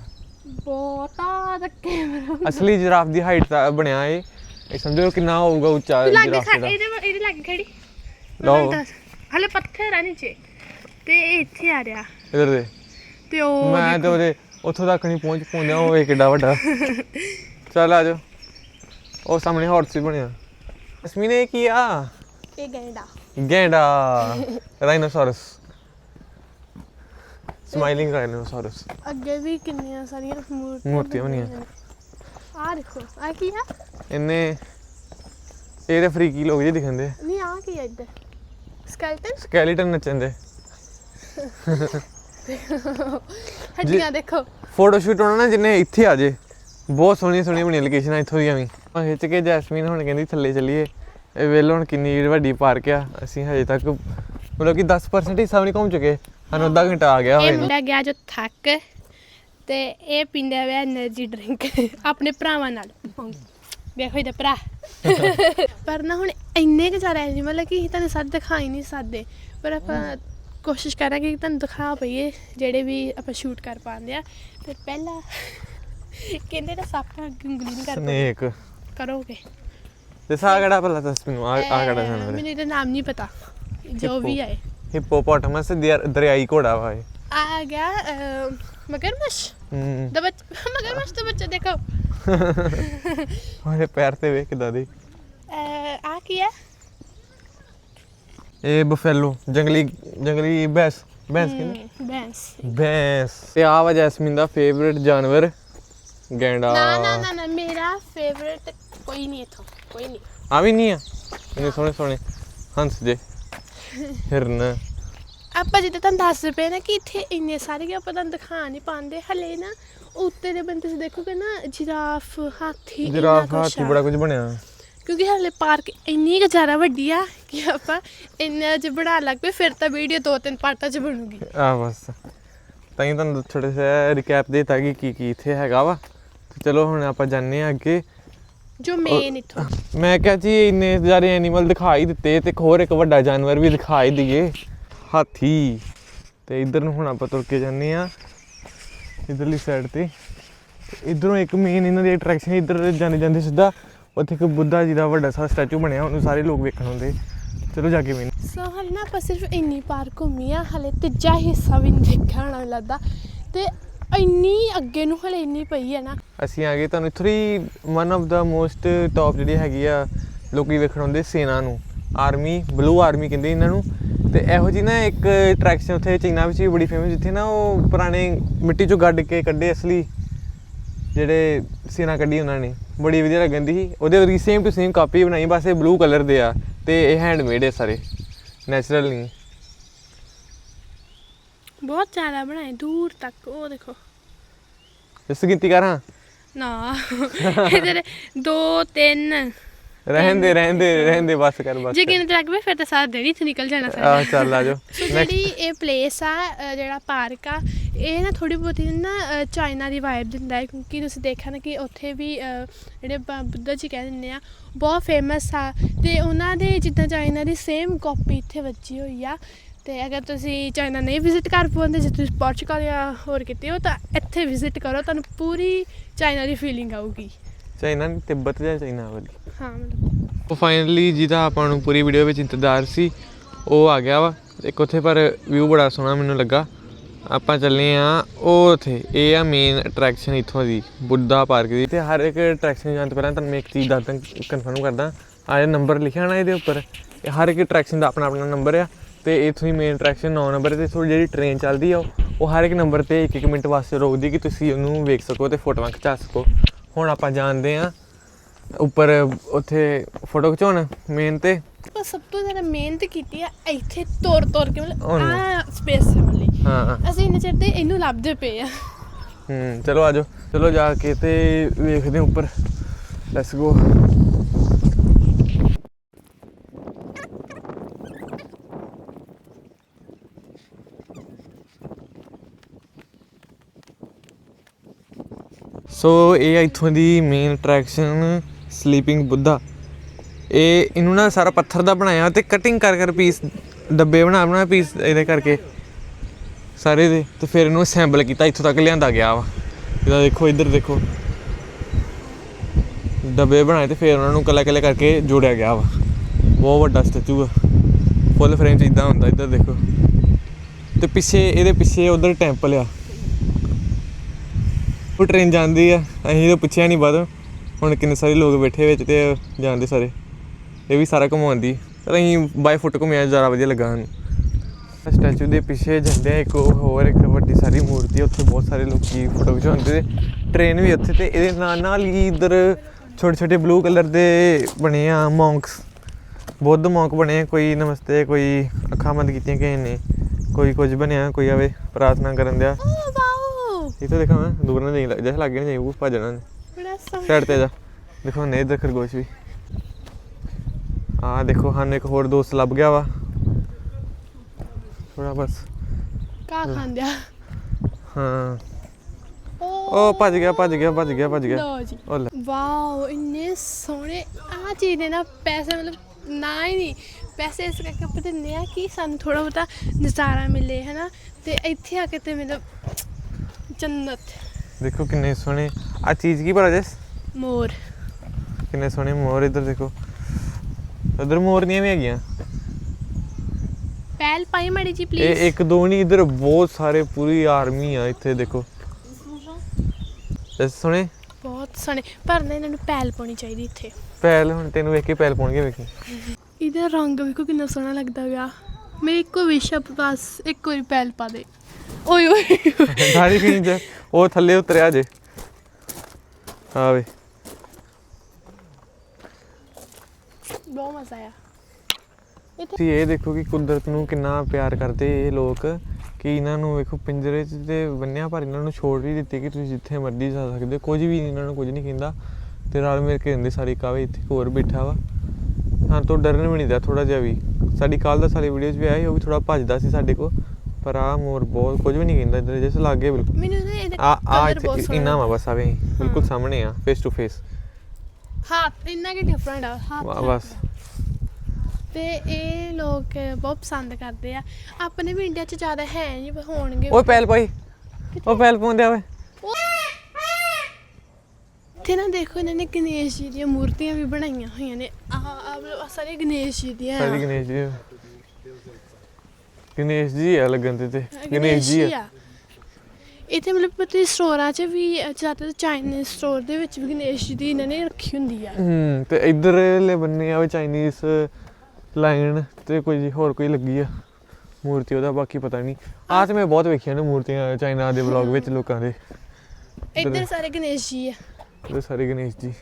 ਬਹੁਤਾ ਧੱਕੇ ਮਰੋ ਅਸਲੀ ਜਿਰਾਫ ਦੀ ਹਾਈਟ ਦਾ ਬਣਿਆ ਏ ਇਹ ਸਮਝੋ ਕਿੰਨਾ ਹੋਊਗਾ ਉੱਚਾ ਲੱਗ ਜਿਰਾਫ ਖੜ ਦਾ ਇਹਦੇ ਇਹਦੇ ਲੱਗ ਖੜੀ। ਲਓ। ਹਲੇ ਪੱਥਰ ਆ ਨੀਚੇ। ਤੇ ਇਹ ਇੱਥੇ ਆ ਰਿਹਾ। ਇਧਰ ਦੇ। ਤੇ ਉਹ ਮੈਂ ਤੇ ਉਹਦੇ ਉੱਥੋਂ ਤੱਕ ਨਹੀਂ ਪਹੁੰਚ ਪਾਉਂਦਾ ਉਹ ਵੇ ਕਿੱਡਾ ਵੱਡਾ। ਚੱਲ ਆ ਜਾ ਉਹ ਸਾਹਮਣੇ ਹਾਰਸ ਵੀ ਬਣਿਆ। ਅਸਮੀ ਨੇ ਕੀ ਆ? ਇਹ ਗੈਂਡਾ। ਗੈਂਡਾ ਰਾਈਨੋਸੌਰਸ ਸਮਾਈਲਿੰਗ ਰਾਈਨੋਸੌਰਸ ਅੱਗੇ ਵੀ ਕਿੰਨੀਆਂ ਸਾਰੀਆਂ ਮੂਰਤੀਆਂ ਮੂਰਤੀਆਂ ਬਣੀਆਂ। ਆ ਦੇਖੋ ਆ ਕੀ ਆ? ਇਹਨੇ ਇਹ ਤੇ ਫਰੀਕੀ ਲੋਕ ਜਿਹੇ ਦਿਖਦੇ ਨਹੀਂ ਆ ਕੀ ਆ ਇੱਧਰ? ਸਕੈਲਟਨ ਸਕੈਲੀਟਨ ਨੱਚਣ ਦੇ। ਹੱਡੀਆਂ ਦੇਖੋ। ਫੋਟੋ ਸ਼ੂਟ ਹੋਣਾ ਨਾ ਜਿੰਨੇ ਇੱਥੇ ਆ ਜੇ। ਬਹੁਤ ਸੋਹਣੀਆਂ ਸੋਹਣੀਆਂ ਬਣੀਆਂ ਲੋਕੇਸ਼ਨਾਂ ਇੱਥੋਂ ਦੀਆਂ ਵੀ। ਆ ਖਿੱਚ ਕੇ ਜੈਸਮੀਨ ਹੁਣ ਕਹਿੰਦੀ ਥੱਲੇ ਚੱਲੀਏ। ਇਹ ਵੇਲ ਹੁਣ ਕਿੰਨੀ ਵੱਡੀ ਪਾਰਕ ਆ ਅਸੀਂ ਹਜੇ ਤੱਕ ਮਤਲਬ ਕਿ 10% ਹੀ ਸਾਹਮਣੇ ਘੁੰਮ ਚੁੱਕੇ। ਸਾਨੂੰ ਅੱਧਾ ਘੰਟਾ ਆ ਗਿਆ ਹੋਵੇ ਇਹ ਗਿਆ ਜੋ ਥੱਕ ਤੇ ਇਹ ਪੀਂਦਾ ਹੋਇਆ એનર્ਜੀ ਡਰਿੰਕ ਆਪਣੇ ਭਰਾਵਾਂ ਨਾਲ। ਵੇਖੋ ਇਹਦਾ ਭਰਾ। ਪਰ ਨਾ ਹੁਣ ਇੰਨੇ ਕੁ ਜ਼ਿਆਦਾ ਐਨੀ ਮਤਲਬ ਕਿ ਤੁਹਾਨੂੰ ਸੱਚ ਦਿਖਾਈ ਨਹੀਂ ਸਕਦੇ। ਪਰ ਆਪਾਂ ਕੋਸ਼ਿਸ਼ ਕਰਾਂਗੇ ਕਿ ਤੁਹਾਨੂੰ ਦਿਖਾ ਪਈਏ ਜਿਹੜੇ ਵੀ ਆਪਾਂ ਸ਼ੂਟ ਕਰ ਪਾਉਂਦੇ ਆ। ਤੇ ਪਹਿਲਾ ਕਹਿੰਦੇ ਨਾ ਸੱਪ ਨਾਲ ਉਂਗਲੀ ਨਹੀਂ ਕਰਦੇ ਕਰੋਗੇ? ਤੇ ਸਾ ਕਿਹੜਾ ਭਲਾ ਦੱਸ ਮੈਨੂੰ ਆ ਆ ਕਿਹੜਾ ਜਾਨਵਰ ਮੈਨੂੰ ਇਹਦਾ ਨਾਮ ਨਹੀਂ ਪਤਾ ਜੋ ਵੀ ਆਏ ਹਿਪੋਪੋਟਮਸ ਦਰਿਆਈ ਘੋੜਾ ਵਾ ਇਹ ਆ ਗਿਆ ਅਹ, ਮਗਰਮੱਛ ਹੂੰ ਦਾ ਬੱਚ ਮਗਰਮੱਛ ਦਾ ਬੱਚਾ ਦੇਖੋ ਉਹਦੇ ਪੈਰ ਤੇ ਵੇਖ ਕਿਦਾਂ ਦੇ ਅਹ, ਆ ਕੀ ਹੈ ਇਹ ਬਫੈਲੋ ਜੰਗਲੀ ਜੰਗਲੀ ਭੈਂਸ ਭੈਂਸ ਕਹਿੰਦੇ ਹਮ, ਬੈਂਸ ਭੈਂਸ ਤੇ ਆ ਵਾ ਜੈਸਮੀਨ ਦਾ ਫੇਵਰਿਟ ਜਾਨਵਰ ਗੈਂਡਾ ਨਾ ਨਾ ਨਾ ਮੇਰਾ ਫੇਵਰਿਟ ਕੋਈ ਨਹੀਂ ਇਥੋਂ ਕੋਈ ਨਹੀਂ ਆ ਵੀ ਨਹੀਂ ਆ। ਇਹਨੇ ਸੋਹਣੇ ਸੋਹਣੇ ਹੰਸ ਜੇ। ਹਿਰਨ। ਆਪਾਂ ਜਿੱਦਾਂ ਤੁਹਾਨੂੰ ਦੱਸ ਪਏ ਨਾ ਕਿ ਇੱਥੇ ਇੰਨੇ ਸਾਰੇ ਕਿ ਆਪਾਂ ਤੁਹਾਨੂੰ ਦਿਖਾ ਨਹੀਂ ਪਾਉਂਦੇ। ਹਲੇ ਨਾ ਉੱਤੇ ਦੇ ਬੰਦੇ ਤੁਸੀਂ ਦੇਖੋਗੇ ਨਾ ਜਿਰਾਫ ਹਾਥੀ ਇੰਨਾ ਜਿਰਾਫ ਕੁਛ ਹਾਥੀ ਆ। ਬੜਾ ਕੁਝ ਬਣਿਆ। ਕਿਉਂਕਿ ਹਾਲੇ ਪਾਰਕ ਇੰਨੀ ਕੁ ਜ਼ਿਆਦਾ ਵੱਡੀ ਆ ਕਿ ਆਪਾਂ ਇੰਨਾ ਜੇ ਬਣਾ ਲੱਗ ਪਏ ਫਿਰ ਤਾਂ ਵੀਡੀਓ ਦੋ ਤਿੰਨ ਪਾਰਟਾਂ 'ਚ ਬਣੂਗੀ। ਆ ਬਸ। ਤਾਂ ਹੀ ਤੁਹਾਨੂੰ ਥੋੜਾ ਜਿਹਾ ਰਿਕੈਪ ਦੇ ਤਾ ਕਿ ਕੀ ਕੀ ਇੱਥੇ ਹੈਗਾ ਵਾ। ਤੇ ਚਲੋ ਹੁਣ ਆਪਾਂ ਜਾਣੇ ਆ ਅੱਗੇ। ਜੋ ਮੇਨ ਇੱਥੋਂ। ਮੈਂ ਕਿਹਾ ਜੀ ਇੰਨੇ ਸਾਰੇ ਐਨੀਮਲ ਦਿਖਾਈ ਦਿੱਤੇ ਤੇ ਇੱਕ ਹੋਰ ਇੱਕ ਵੱਡਾ ਜਾਨਵਰ ਵੀ ਦਿਖਾਈ ਦਈਏ। ਹਾਥੀ। ਤੇ ਇਧਰ ਨੂੰ ਹੁਣ ਆਪਾਂ ਤੁਰ ਕੇ ਜਾਂਦੇ ਆ ਇਧਰਲੀ ਸਾਈਡ ਤੇ। ਇਧਰੋਂ ਇੱਕ ਮੇਨ ਇਹਨਾਂ ਦੀ ਅਟਰੈਕਸ਼ਨ ਇਧਰ ਜਾਂਦੇ ਜਾਂਦੇ ਸਿੱਧਾ ਉੱਥੇ ਇੱਕ ਬੁੱਧਾ ਜੀ ਦਾ ਵੱਡਾ ਸਾਰਾ ਸਟੈਚੂ ਬਣਿਆ ਉਹਨੂੰ ਸਾਰੇ ਲੋਕ ਵੇਖਣ ਆਉਂਦੇ। ਚਲੋ ਜਾ ਕੇ ਮੇਨ ਸੋ ਹਲੇ ਨਾ ਆਪਾਂ ਸਿਰਫ ਇੰਨੀ ਪਾਰਕ ਘੁੰਮੀ ਆ ਹਲੇ ਤੀਜਾ ਹਿੱਸਾ ਵੀ ਨਹੀਂ ਮੈਨੂੰ ਲੱਗਦਾ। ਤੇ ਇੰਨੀ ਅੱਗੇ ਨੂੰ ਹਲੇ ਇੰਨੀ ਪਈ ਹੈ ਨਾ। ਅਸੀਂ ਆ ਗਏ ਤੁਹਾਨੂੰ ਇੱਥੋਂ ਦੀ one of the most top ਜਿਹੜੀ ਹੈਗੀ ਆ ਲੋਕੀ ਵੇਖਣ ਆਉਂਦੇ ਸੇਨਾ ਨੂੰ। ਆਰਮੀ ਬਲੂ ਆਰਮੀ ਕਹਿੰਦੇ ਇਹਨਾਂ ਨੂੰ। ਤੇ ਇਹੋ ਜੀ ਨਾ ਇੱਕ ਅਟਰੈਕਸ਼ਨ ਉੱਥੇ ਚਾਈਨਾ ਵਿੱਚ ਵੀ ਬੜੀ ਫੇਮਸ ਜਿੱਥੇ ਨਾ ਉਹ ਪੁਰਾਣੇ ਮਿੱਟੀ ਚੋਂ ਗੱਡ ਕੇ ਕੱਢੇ ਅਸਲੀ ਜਿਹੜੇ ਸੇਨਾ ਕੱਢੀ ਉਹਨਾਂ ਨੇ। ਬੜੀ ਵਧੀਆ ਲੱਗਦੀ ਸੀ। ਉਹਦੇ ਵਰਗੀ ਸੇਮ ਟੂ ਸੇਮ ਕਾਪੀ ਬਣਾਈ, ਬਸ ਇਹ ਬਲੂ ਕਲਰ ਦੇ ਆ ਤੇ ਇਹ ਹੈਂਡਮੇਡ ਹੈ ਸਾਰੇ। ਨੈਚੁਰਲ ਨਹੀਂ। ਬਹੁਤ ਜ਼ਿਆਦਾ ਬਣਾਏ ਦੂਰ ਤੱਕ ਉਹ ਦੇਖੋ। ਇਸ ਗਿਣਤੀ ਕਰਾਂ ਨਾ ਇਧਰ 2 3 ਰਹਿਣ ਦੇ ਰਹਿਣ ਦੇ ਰਹਿਣ ਦੇ ਬਸ ਕਰ ਬਸ ਜੇ। ਗਿਣਤੀ ਲੱਗ ਪਏ ਫਿਰ ਤਾਂ ਸਾਰਾ ਦਿਨ ਹੀ ਇੱਥੇ ਨਿਕਲ ਜਾਣਾ ਸਾਡਾ ਆ ਚੱਲ ਆ ਜਾਓ। ਜਿਹੜੀ ਇਹ ਪਲੇਸ ਆ ਜਿਹੜਾ ਪਾਰਕ ਆ ਇਹ ਨਾ ਥੋੜੀ ਬਹੁਤੀ ਨਾ ਚਾਈਨਾ ਦੀ ਵਾਈਬ ਦਿੰਦਾ ਹੈ ਕਿਉਂਕਿ ਤੁਸੀਂ ਦੇਖਿਆ ਨਾ ਕਿ ਉੱਥੇ ਵੀ ਜਿਹੜੇ ਬੁੱਧਾ ਜੀ ਕਹਿ ਦਿੰਦੇ ਆ ਬਹੁਤ ਫੇਮਸ ਆ। ਤੇ ਉਹਨਾਂ ਦੇ ਜਿੱਦਾਂ ਚਾਈਨਾ ਦੀ ਸੇਮ ਕਾਪੀ ਇੱਥੇ ਵੱਜੀ ਹੋਈ ਆ। ਤੇ ਅਗਰ ਤੁਸੀਂ ਚਾਈਨਾ ਨਹੀਂ ਵਿਜ਼ਿਟ ਕਰ ਪਾਉਂਦੇ ਜੇ ਤੁਸੀਂ ਪੋਰਚੁਗਲ ਜਾਂ ਹੋਰ ਕਿਤੇ ਹੋ ਤਾਂ ਇੱਥੇ ਵਿਜ਼ਿਟ ਕਰੋ ਤੁਹਾਨੂੰ ਪੂਰੀ ਚਾਈਨਾ ਦੀ ਫੀਲਿੰਗ ਆਊਗੀ। ਚਾਈਨਾ ਨਹੀਂ ਤਿੱਬਤ ਜਾਂ ਚਾਈਨਾ ਵਾਲੀ। ਹਾਂ ਮਤਲਬ। ਉਹ ਫਾਈਨਲੀ ਜਿਹਦਾ ਆਪਾਂ ਨੂੰ ਪੂਰੀ ਵੀਡੀਓ ਵਿੱਚ ਇੰਤਜ਼ਾਰ ਸੀ ਉਹ ਆ ਗਿਆ ਵਾ। ਇੱਕ ਉੱਥੇ ਪਰ ਵਿਊ ਬੜਾ ਸੋਹਣਾ ਮੈਨੂੰ ਲੱਗਾ। ਆਪਾਂ ਚੱਲੇ ਆ ਉਹ ਉੱਥੇ ਇਹ ਆ ਮੇਨ ਅਟਰੈਕਸ਼ਨ ਇੱਥੋਂ ਦੀ ਬੁੱਧਾ ਪਾਰਕ ਦੀ। ਤੇ ਹਰ ਇੱਕ ਅਟਰੈਕਸ਼ਨ ਜਾਣ ਤੋਂ ਪਹਿਲਾਂ ਤੁਹਾਨੂੰ ਮੈਂ ਇੱਕ ਚੀਜ਼ ਦੱਸਦਾ ਕਨਫਰਮ ਕਰਦਾ। ਆ ਇਹ ਨੰਬਰ ਲਿਖਿਆ ਨਾ ਇਹਦੇ ਉੱਪਰ ਇਹ ਹਰ ਇੱਕ ਅਟਰੈਕਸ਼ਨ ਦਾ ਆਪਣਾ ਆਪਣਾ ਨੰਬਰ ਆ। ਤੇ ਇੱਥੋਂ ਦੀ ਮੇਨ ਅਟਰੈਕਸ਼ਨ 9 ਨੰਬਰ ਤੇ ਥੋੜੀ ਜਿਹੜੀ ਟ੍ਰੇਨ ਚੱਲਦੀ ਆ ਉਹ- ਹਰ ਇੱਕ ਨੰਬਰ ਤੇ ਇੱਕ ਇੱਕ ਮਿੰਟ ਵਾਸਤੇ ਰੋਕਦੀ ਕਿ ਤੁਸੀਂ ਉਹਨੂੰ ਵੇਖ ਸਕੋ ਤੇ ਫੋਟੋਆਂ ਖਿਚਾ ਸਕੋ। ਹੁਣ ਆਪਾਂ ਜਾਣਦੇ ਆ ਉੱਪਰ ਉੱਥੇ ਫੋਟੋ ਖਿਚਾਉਣ ਮੇਨ ਤੇ। ਆਪਾਂ ਸਭ ਤੋਂ ਜ਼ਿਆਦਾ ਮਿਹਨਤ ਕੀਤੀ ਆ ਇੱਥੇ ਤੋਰ ਤੋਰ ਕੇ ਮਤਲਬ। ਆ ਸਪੇਸ ਵਾਲੀ। ਹਾਂ ਅਸੀਂ ਇੰਨੇ ਚਿਰ ਤੇ ਇਹਨੂੰ ਲੱਭਦੇ ਪਏ ਆ। ਹੂੰ ਚਲੋ ਆਜੋ ਚਲੋ ਜਾ ਕੇ ਤੇ ਵੇਖਦੇ ਹਾਂ ਉੱਪਰ। ਲੈਟਸ ਗੋ ਸੋ ਇਹ ਆ ਇੱਥੋਂ ਦੀ ਮੇਨ ਅਟਰੈਕਸ਼ਨ ਸਲੀਪਿੰਗ ਬੁੱਧਾ ਇਹ ਇਹਨੂੰ ਨਾ ਸਾਰਾ ਪੱਥਰ ਦਾ ਬਣਾਇਆ ਤੇ ਕਟਿੰਗ ਕਰ ਕਰ ਪੀਸ ਡੱਬੇ ਬਣਾ ਬਣਾ ਪੀਸ ਇਹਦੇ ਕਰਕੇ ਸਾਰੇ ਦੇ, ਤੇ ਫਿਰ ਇਹਨੂੰ ਅਸੈਂਬਲ ਕੀਤਾ, ਇੱਥੋਂ ਤੱਕ ਲਿਆਂਦਾ ਗਿਆ ਵਾ। ਇਹਦਾ ਦੇਖੋ, ਇੱਧਰ ਦੇਖੋ। ਡੱਬੇ ਬਣਾਏ ਤੇ ਫਿਰ ਉਹਨਾਂ ਨੂੰ ਕੱਲਾ ਕੱਲਾ ਕਰਕੇ ਜੋੜਿਆ ਗਿਆ ਵਾ। ਬਹੁਤ ਵੱਡਾ ਸਟੈਚੂ ਆ। ਫੁੱਲ ਫਰੇਮ ਚ ਇਦਾਂ ਹੁੰਦਾ, ਇੱਧਰ ਦੇਖੋ। ਤੇ ਪਿੱਛੇ, ਇਹਦੇ ਪਿੱਛੇ ਉਧਰ ਟੈਂਪਲ ਆ। ਉਹ ਟ੍ਰੇਨ ਜਾਂਦੀ ਆ। ਅਸੀਂ ਤਾਂ ਪੁੱਛਿਆ ਨਹੀਂ ਬਾਅਦ। ਹੁਣ ਕਿੰਨੇ ਸਾਰੇ ਲੋਕ ਬੈਠੇ ਵਿੱਚ ਤੇ ਜਾਂਦੇ ਸਾਰੇ। ਇਹ ਵੀ ਸਾਰਾ ਘੁਮਾਉਂਦੀ ਪਰ ਅਸੀਂ ਬਾਈ ਫੁੱਟ ਘੁੰਮਿਆ, ਜ਼ਿਆਦਾ ਵਧੀਆ ਲੱਗਾ ਸਾਨੂੰ। ਸਟੈਚੂ ਦੇ ਪਿੱਛੇ ਜਾਂਦੇ ਇੱਕ ਹੋਰ, ਇੱਕ ਵੱਡੀ ਸਾਰੀ ਮੂਰਤੀ ਉੱਥੇ ਬਹੁਤ ਸਾਰੇ ਲੋਕੀ ਫੋਟੋ ਖਿਚਾਉਂਦੇ ਤੇ ਟ੍ਰੇਨ ਵੀ ਉੱਥੇ ਤੇ ਇਹਦੇ ਨਾਲ ਨਾਲ ਹੀ ਇੱਧਰ ਛੋਟੇ ਛੋਟੇ ਬਲੂ ਕਲਰ ਦੇ ਬਣੇ ਆ ਮੌਂਕਸ ਬੁੱਧ ਮੌਂਕ ਬਣੇ ਕੋਈ ਨਮਸਤੇ, ਕੋਈ ਅੱਖਾਂ ਬੰਦ ਕੀਤੀਆਂ ਕਿਸੇ ਨੇ। ਕੋਈ ਕੁਝ ਬਣਿਆ, ਕੋਈ ਆਵੇ, ਪ੍ਰਾਰਥਨਾ ਕਰਨ ਦਿਆ। ਦੂਰ ਨਾ ਜਾਈ ਜੈਸੇ ਲੱਗੇ ਨਾ ਜਾਈ ਉਹ ਭੱਜਣਾ ਨੇ ਬੜਾ ਸੋਹਣਾ। ਸਾਈਡ ਤੇ ਜਾ। ਦੇਖੋ ਨੇ ਇੱਧਰ ਖਰਗੋਸ਼ ਵੀ। ਆ ਦੇਖੋ ਹਨ ਇੱਕ ਹੋਰ ਦੋਸਤ ਲੱਭ ਗਿਆ ਵਾ। ਥੋੜਾ ਬਸ। ਕਾ ਖਾਂਦਿਆ। ਹਾਂ। ਓ। ਉਹ ਭੱਜ ਗਿਆ ਭੱਜ ਗਿਆ ਭੱਜ ਗਿਆ ਭੱਜ ਗਿਆ। ਲਓ ਜੀ। ਵਾਓ ਇੰਨੇ ਸੋਹਣੇ। ਆ ਚੀਜ਼ ਦੇ ਨਾ ਪੈਸੇ ਮਤਲਬ ਨਾ ਹੀ ਨਹੀਂ। ਪੈਸੇ ਇਸ ਕਰਕੇ ਆਪਾਂ ਦਿੰਦੇ ਆ ਕਿ ਸਾਨੂੰ ਥੋੜਾ ਬਹੁਤਾ ਨਜ਼ਾਰਾ ਮਿਲੇ ਹਨਾ? ਤੇ ਇੱਥੇ ਆ ਕੇ ਤੇ ਮਤਲਬ ਜੰਨਤ। ਦੇਖੋ ਕਿੰਨੇ ਸੋਹਣੇ। ਆ ਚੀਜ਼ ਕੀ ਭਲਾ ਜਸ? ਮੋਰ। ਕਿੰਨੇ ਸੋਹਣੇ ਮੋਰ ਇੱਧਰ ਦੇਖੋ। ਉਧਰ ਮੋਰਨੀਆਂ ਵੀ ਹੈਗੀਆਂ। ਪਹਿਲ ਪਾਈ ਮੜੀ ਜੀ ਇਹ ਪਲੀਜ਼ ਇੱਕ ਦੋ ਨਹੀਂ ਇੱਧਰ ਬਹੁਤ ਸਾਰੇ ਪੂਰੀ ਆਰਮੀ ਆ ਇੱਥੇ ਦੇਖੋ। ਜਸ ਸੋਹਣੇ? ਬਹੁਤ ਸੋਹਣੇ। ਪਰ ਨਾ ਇਹਨਾਂ ਨੂੰ ਪਹਿਲ ਪਾਉਣੀ ਚਾਹੀਦੀ ਇੱਥੇ। ਪੈਲ ਹੁਣ ਤੈਨੂੰ ਵੇਖ ਕੇ ਪੈਲ ਪਾਉਣਗੇ ਵੇਖੀ ਇਹਦਾ ਰੰਗ ਵੇਖੋ ਕਿੰਨਾ ਸੋਹਣਾ ਲੱਗਦਾ ਪਿਆ। ਮੇਰੀ ਇੱਕੋ ਵਿਸ਼ ਆ ਬਸ ਇੱਕ ਵਾਰੀ ਪਹਿਲ ਪਾ ਦੇ। ਓਏ ਓਏ ਦਾੜੀ ਖਿੰਚ ਜਾ ਉਹ ਥੱਲੇ ਉਤਰਿਆ ਜੇ। ਆਵੇ ਬਹੁਤ ਮਜ਼ਾ ਆਇਆ। ਤੁਸੀਂ ਇਹ ਦੇਖੋ ਕਿ ਕੁਦਰਤ ਨੂੰ ਕਿੰਨਾ ਪਿਆਰ ਕਰਦੇ ਇਹ ਲੋਕ ਕਿ ਇਹਨਾਂ ਨੂੰ ਵੇਖੋ ਪਿੰਜਰੇ 'ਚ ਤੇ ਬੰਨਿਆ ਪਰ ਇਹਨਾਂ ਨੂੰ ਛੋੜ ਵੀ ਦਿੱਤੀ ਕਿ ਤੁਸੀਂ ਜਿੱਥੇ ਮਰਜ਼ੀ ਜਾ ਸਕਦੇ ਹੋ। ਕੁਝ ਵੀ ਇਹਨਾਂ ਨੂੰ ਕੁਝ ਨਹੀਂ ਕਹਿੰਦਾ। ਤੇ ਨਾਲ ਮੇਰੇ ਕੇ ਹੁੰਦੇ ਸਾਰੀ ਕਾਵੇ ਇੱਥੇ ਹੋਰ ਬੈਠਾ ਵਾ। ਹਾਂ ਤੋਂ ਡਰਨ ਵੀ ਨਹੀਂ ਦਾ ਥੋੜਾ ਜਿਹਾ ਵੀ। ਸਾਡੀ ਕੱਲ ਦਾ ਸਾਰੀ ਵੀਡੀਓਜ਼ ਵੀ ਆਇਆ ਉਹ ਵੀ ਥੋੜਾ ਭੱਜਦਾ ਸੀ ਸਾਡੇ ਕੋ ਪਰ ਆ ਮੋਰ ਬਹੁਤ ਕੁਝ ਵੀ ਨਹੀਂ ਕਹਿੰਦਾ ਇਧਰ ਜਿਸ ਲੱਗੇ ਬਿਲਕੁਲ। ਮੈਨੂੰ ਨਾ ਇਹਦਾ ਆ ਆ ਬਹੁਤ ਇੱਥੇ ਇੰਨਾ ਵਾ ਬਸ ਆਵੇ ਬਿਲਕੁਲ ਸਾਹਮਣੇ ਆ ਫੇਸ ਟੂ ਫੇਸ ਹਾਂ ਇੰਨਾ ਕਿ ਡਿਫਰੈਂਟ ਆ ਹਾਂ ਬਸ। ਤੇ ਇਹ ਲੋਕ ਬਹੁਤ ਪਸੰਦ ਕਰਦੇ ਆ। ਆਪਣੇ ਵੀ ਇੰਡੀਆ 'ਚ ਜ਼ਿਆਦਾ ਹੈ ਨਹੀਂ ਹੋਣਗੇ। ਓਏ ਪੈਲ ਪਾਈ ਉਹ ਪੈਲ ਪਾਉਂਦੇ ਆ ਓਏ। ਤੇ ਨਾ ਦੇਖੋ ਇਹਨਾਂ ਨੇ ਗਣੇਸ਼ ਜੀ ਦੀਆਂ ਮੂਰਤੀਆਂ ਵੀ ਬਣਾਈਆਂ ਹੋਈਆਂ ਨੇ। ਆਹ ਆਹ ਸਾਰੇ ਗਣੇਸ਼ ਜੀ ਦੀਆਂ। ਸਾਡੀ ਗਣੇਸ਼ ਜੀ ਗਣੇਸ਼ ਜੀ ਆ ਲੱਗਣ ਤੇ ਤੇ ਗਣੇਸ਼ ਜੀ ਆ। ਇੱਥੇ ਮਤਲਬ ਪਤੀ ਸਟੋਰਾਂ 'ਚ ਵੀ ਜ਼ਿਆਦਾਤਰ ਚਾਈਨੀਜ਼ ਸਟੋਰ ਦੇ ਵਿੱਚ ਵੀ ਗਣੇਸ਼ ਜੀ ਦੀ ਇਹਨਾਂ ਨੇ ਰੱਖੀ ਹੁੰਦੀ ਆ। ਹੂੰ ਤੇ ਇਧਰਲੇ ਬੰਨੇ ਆ ਉਹ ਚਾਈਨੀਜ਼ ਲਾਈਨ ਤੇ ਕੋਈ ਜੀ ਹੋਰ ਕੋਈ ਲੱਗੀ ਆ ਮੂਰਤੀ ਉਹਦਾ ਬਾਕੀ ਪਤਾ ਨਹੀਂ ਆਹ ਤੇ ਮੈਂ ਬਹੁਤ ਵੇਖੀਆਂ ਨੇ ਮੂਰਤੀਆਂ ਚਾਈਨਾ ਦੇ ਵਲੌਗ ਵਿੱਚ ਲੋਕਾਂ ਦੇ। ਇੱਧਰ ਸਾਰੇ ਗਣੇਸ਼ ਜੀ ਆ। ਉਹ ਸਾਰੇ ਗਣੇਸ਼ ਜੀ।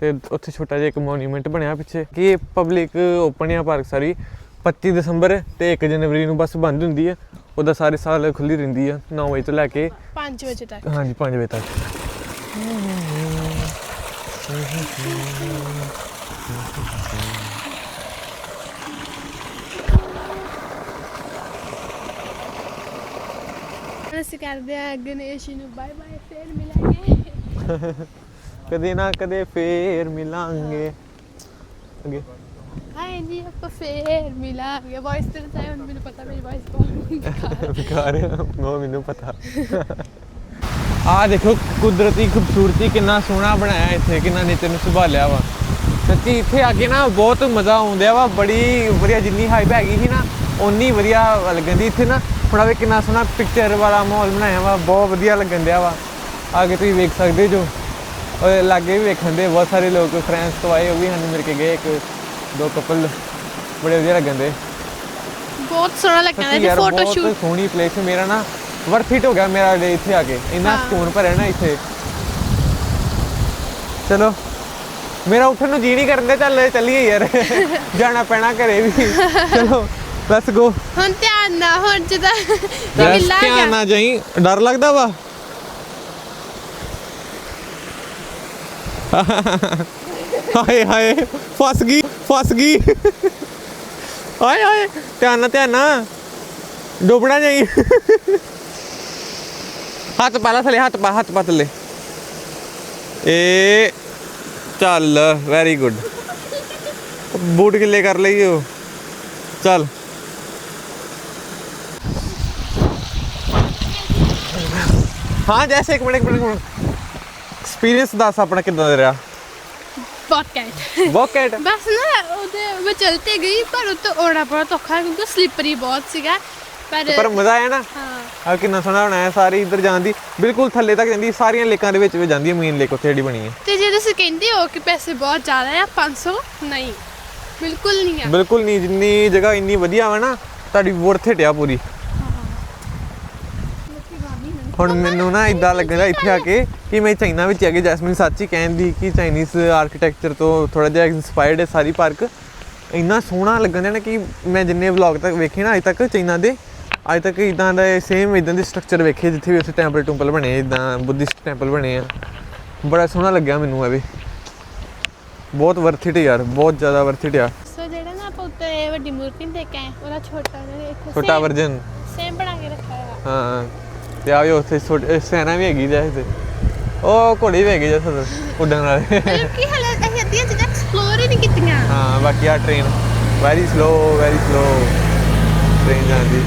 ਤੇ ਉੱਥੇ ਛੋਟਾ ਜਿਹਾ ਇੱਕ ਮੋਨੂਮੈਂਟ ਬਣਿਆ ਪਿੱਛੇ ਕਿ ਇਹ ਪਬਲਿਕ ਓਪਨ ਆ ਪਾਰਕ ਸਾਰੀ। 25 ਦਸੰਬਰ ਤੇ 1 ਜਨਵਰੀ ਨੂੰ ਬਸ ਬੰਦ ਹੁੰਦੀ ਆ ਉਹਦਾ ਸਾਰੇ ਸਾਲ ਖੁੱਲੀ ਰਹਿੰਦੀ ਆ 9 ਵਜੇ ਤੋਂ ਲੈ ਕੇ 5 ਵਜੇ ਤੱਕ। ਹਾਂਜੀ 5 ਵਜੇ ਤੱਕ। ਅਸੀਂ ਕਰਦੇ ਆ ਗਣੇਸ਼ ਨੂੰ ਬਾਏ ਬਾਏ ਫੇਰ ਮਿਲਾਂਗੇ। ਕਦੇ ਨਾ ਕਦੇ ਫੇਰ ਮਿਲਾਂਗੇ। ਅੱਗੇ। ਹਾਏ ਜੀ ਆਪਾਂ ਫੇਰ ਮਿਲਾਂਗੇ ਵੌਇਸ ਤੇ ਤਾਂ ਹੁਣ ਮੈਨੂੰ ਪਤਾ ਮੇਰੀ ਵੌਇਸ ਬਹੁਤ ਵਿਕਾਰ ਉਹ ਮੈਨੂੰ ਪਤਾ ਆ ਦੇਖੋ ਕੁਦਰਤੀ ਖੂਬਸੂਰਤੀ ਕਿੰਨਾ ਸੋਹਣਾ ਬਣਾਇਆ ਇੱਥੇ ਕਿੰਨਾ ਨੇਚਰ ਨੂੰ ਸੰਭਾਲਿਆ ਵਾ ਸੱਚੀ ਇੱਥੇ ਆ ਕੇ ਨਾ ਬਹੁਤ ਮਜ਼ਾ ਆਉਂਦਿਆ ਵਾ ਬੜੀ ਵਧੀਆ ਜਿੰਨੀ ਹਾਈਪ ਹੈਗੀ ਸੀ ਨਾ ਓਨੀ ਵਧੀਆ ਲੱਗਣ ਦੀ ਇੱਥੇ ਨਾ ਹੁਣ ਆਵੇ ਕਿੰਨਾ ਸੋਹਣਾ ਪਿਕਚਰ ਵਾਲਾ ਮਾਹੌਲ ਬਣਾਇਆ ਵਾ ਬਹੁਤ ਵਧੀਆ ਲੱਗਣ ਦਿਆ ਵਾ ਆਗੇ ਤੁਸੀਂ ਵੇਖ ਸਕਦੇ ਜੋ ਔਰ ਲਾਗੇ ਵੀ ਵੇਖਣ ਦੇ ਬਹੁਤ ਸਾਰੇ ਲੋਕ ਫਰੈਂਸ ਤੋਂ ਆਏ ਉਹ ਵੀ ਸਾਨੂੰ ਮਿਲ ਕੇ ਗਏ ਇੱਕ ਦੋ ਕਪਲ ਬੜੇ ਵਧੀਆ ਲੱਗਣ ਦੇ। ਬਹੁਤ ਸੋਹਣਾ ਲੱਗਦਾ ਯਾਰ ਫੋਟੋ ਬਹੁਤ ਸ਼ੂਟ ਸੋਹਣੀ ਪਲੇਸ ਮੇਰਾ ਨਾ ਵਰਥ ਇਟ ਹੋ ਗਿਆ ਮੇਰਾ ਡੇ ਇੱਥੇ ਆ ਕੇ। ਇੰਨਾ। ਸਕੂਨ ਭਰਿਆ ਨਾ ਇੱਥੇ। ਚਲੋ ਮੇਰਾ ਉੱਠਣ ਨੂੰ ਜੀ ਨਹੀਂ ਕਰਦੇ ਚੱਲ ਚੱਲੀਏ ਯਾਰ। ਜਾਣਾ ਪੈਣਾ ਘਰੇ ਵੀ। ਚਲੋ ਲੈਟਸ ਗੋ ਹੁਣ ਧਿਆਨ ਨਾ ਹੁਣ ਜਦਾ ਗਿੱਲਾ ਧਿਆਨ ਨਾ ਜਾਈ ਡਰ ਲੱਗਦਾ ਵਾ? ਹਾਏ ਹਾਏ ਫਸ ਗਈ। ਫਸ ਗਈ। ਹਾਏ ਹਾਏ ਧਿਆਨ ਨਾਲ ਧਿਆਨ ਨਾਲ। ਡੁੱਬਣਾ ਜਾਈ ਹੱਥ ਪਾ ਥਲੇ, ਹੱਥ ਪਾ ਹੱਥ ਪਾ ਥੱਲੇ। ਏ, ਚੱਲ ਵੈਰੀ ਗੁੱਡ ਬੂਟ ਕਿੱਲੇ ਕਰ ਲਈਓ ਚੱਲ। ਹਾਂ, ਜੈਸੇ ਇੱਕ ਮਿੰਟ ਇੱਕ ਮਿੰਟ ਐਕਸਪੀਰੀਅੰਸ ਦੱਸ ਆਪਣਾ ਕਿਦਾਂ ਦਾ ਰਿਹਾ? ਬਹੁਤ ਬੋਕੇਟ ਬਸ ਨਾ ਉਹਦੇ ਮੈਂ ਚਲਤੇ ਗਈ ਪਰ ਉੱਤੇ ਔੜਾ ਬਹੁਤ ਔਖਾ ਕਿਉਂਕਿ ਸਲਿੱਪਰੀ ਬਹੁਤ ਸੀਗਾ ਪਰ ਪਰ ਮਜ਼ਾ ਆਇਆ ਨਾ ਹਾਂ ਆ ਕਿੰਨਾ ਸੋਹਣਾ ਬਣਾਇਆ ਸਾਰੀ ਇੱਧਰ ਜਾਂਦੀ ਬਿਲਕੁਲ ਥੱਲੇ ਤੱਕ ਜਾਂਦੀ ਸਾਰੀਆਂ ਲੇਕਾਂ ਦੇ ਵਿੱਚ ਵੀ ਜਾਂਦੀ ਹੈ ਮੇਨ ਲੇਕ ਉੱਥੇ ਜਿਹੜੀ ਬਣੀ ਹੈ ਤੇ ਜੇ ਤੁਸੀਂ ਕਹਿੰਦੇ ਹੋ ਕਿ ਪੈਸੇ ਬਹੁਤ ਜ਼ਿਆਦਾ ਆ 500 ਨਹੀਂ ਬਿਲਕੁਲ ਨਹੀਂ ਆ ਬਿਲਕੁਲ ਨਹੀਂ ਜਿੰਨੀ ਜਗ੍ਹਾ ਇੰਨੀ ਵਧੀਆ ਵਾ ਨਾ ਤੁਹਾਡੀ ਵਰਥ ਇਟ ਆ ਪੂਰੀ ਹੁਣ ਮੈਨੂੰ ਨਾ ਇਦਾਂ ਲੱਗਦਾ ਇੱਥੇ ਆ ਕੇ ਕਿ ਮੈਂ ਚਾਈਨਾ ਵਿੱਚ ਆ ਕੇ ਜੈਸਮਿਨ ਸੱਚੀ ਕਹਿੰਦੀ ਕਿ ਚਾਈਨੀਜ਼ ਆਰਕੀਟੈਕਚਰ ਤੋਂ ਥੋੜਾ ਜਿਹਾ ਇਨਸਪਾਇਰਡ ਹੈ ਸਾਰੀ ਪਾਰਕ ਇੰਨਾ ਸੋਹਣਾ ਲੱਗਣ ਡਿਆ ਨਾ ਕਿ ਮੈਂ ਜਿੰਨੇ ਵਲੌਗ ਤੱਕ ਵੇਖੇ ਨਾ ਅਜੇ ਤੱਕ ਚਾਈਨਾ ਦੇ ਅਜੇ ਤੱਕ ਇਦਾਂ ਦਾ ਸੇਮ ਇਦਾਂ ਦੇ ਸਟਰਕਚਰ ਵੇਖੇ ਜਿੱਥੇ ਵੀ ਉੱਥੇ ਟੈਂਪਲ ਟੂੰਪਲ ਬਣੇ ਇਦਾਂ ਬੁੱਧਿਸਟ ਟੈਂਪਲ ਬਣੇ ਆ। ਬੜਾ ਸੋਹਣਾ ਲੱਗਿਆ ਮੈਨੂੰ ਇਹ ਵੀ। ਬਹੁਤ ਵਰਥ ਇਟ ਯਾਰ ਬਹੁਤ ਜ਼ਿਆਦਾ ਵਰਥ ਇਟ ਆ ਸੋ ਜਿਹੜਾ ਨਾ ਆਪਾਂ ਉੱਤੇ ਵੱਡੀ ਮੂਰਤੀ ਦੇਖ ਕੇ ਆਏ ਉਹਦਾ ਛੋਟਾ ਜਿਹਾ ਇੱਥੇ ਛੋਟਾ ਵਰਜਨ ਸੇਮ ਬਣਾ ਕੇ ਰੱਖਿਆ ਹਾਂ। ਤੇ ਆ ਵੀ ਉੱਥੇ ਛੋਟੇ ਸੈਨਾ ਵੀ ਹੈਗੀ ਜੈਸੇ ਉਹ ਘੋੜੀ ਵੀ ਹੈਗੀ ਜੈਸੇ ਉੱਡਣ ਵਾਲੇ। ਮਤਲਬ ਕਿ ਹਲੇ ਅਸੀਂ ਅੱਧੀਆਂ ਚੀਜ਼ਾਂ ਐਕਸਪਲੋਰ ਹੀ ਨਹੀਂ ਕੀਤੀਆਂ। ਹਾਂ ਬਾਕੀ ਆ train very slow very slow train ਜਾਂਦੀ।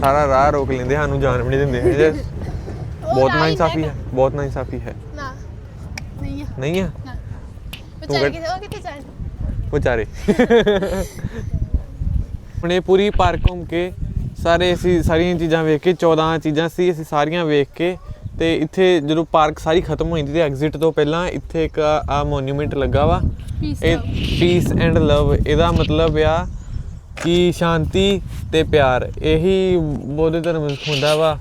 ਸਾਰਾ ਰਾਹ ਰੋਕ ਲੈਂਦੇ ਸਾਨੂੰ ਜਾਣ ਵੀ ਨਹੀਂ ਦਿੰਦੇ। ਉਹ ਬਹੁਤ ਰਾਹ ਨਾ ਹੀ ਇਨਸਾਫੀ ਹੈਗਾ। ਹੈ ਬਹੁਤ ਨਾ ਇਨਸਾਫੀ ਹੈ। ਨਾ ਨਹੀਂ ਆ ਨਹੀਂ ਹੈ? ਨਾ। ਵਿਚਾਰੇ ਕਿਤੇ ਉਹ ਕਿਤੇ ਜਾਣ? ਵਿਚਾਰੇ। ਹੁਣ ਇਹ ਪੂਰੀ ਪਾਰਕ ਘੁੰਮ ਕੇ ਸਾਰੇ ਅਸੀਂ ਸਾਰੀਆਂ ਚੀਜ਼ਾਂ ਵੇਖ ਕੇ 14 ਚੀਜ਼ਾਂ ਸੀ ਅਸੀਂ ਸਾਰੀਆਂ ਵੇਖ ਕੇ ਤੇ ਇੱਥੇ ਜਦੋਂ ਪਾਰਕ ਸਾਰੀ ਖਤਮ ਹੋ ਜਾਂਦੀ ਤੇ ਐਗਜ਼ਿਟ ਤੋਂ ਪਹਿਲਾਂ ਇੱਥੇ ਇੱਕ ਆ ਮੋਨੂਮੈਂਟ ਲੱਗਾ ਵਾ। ਇਹ ਪੀਸ ਐਂਡ ਲਵ ਇਹਦਾ ਮਤਲਬ ਆ ਕਿ ਸ਼ਾਂਤੀ ਤੇ ਪਿਆਰ ਇਹੀ ਬੌਧ ਧਰਮ ਹੁੰਦਾ ਵਾ।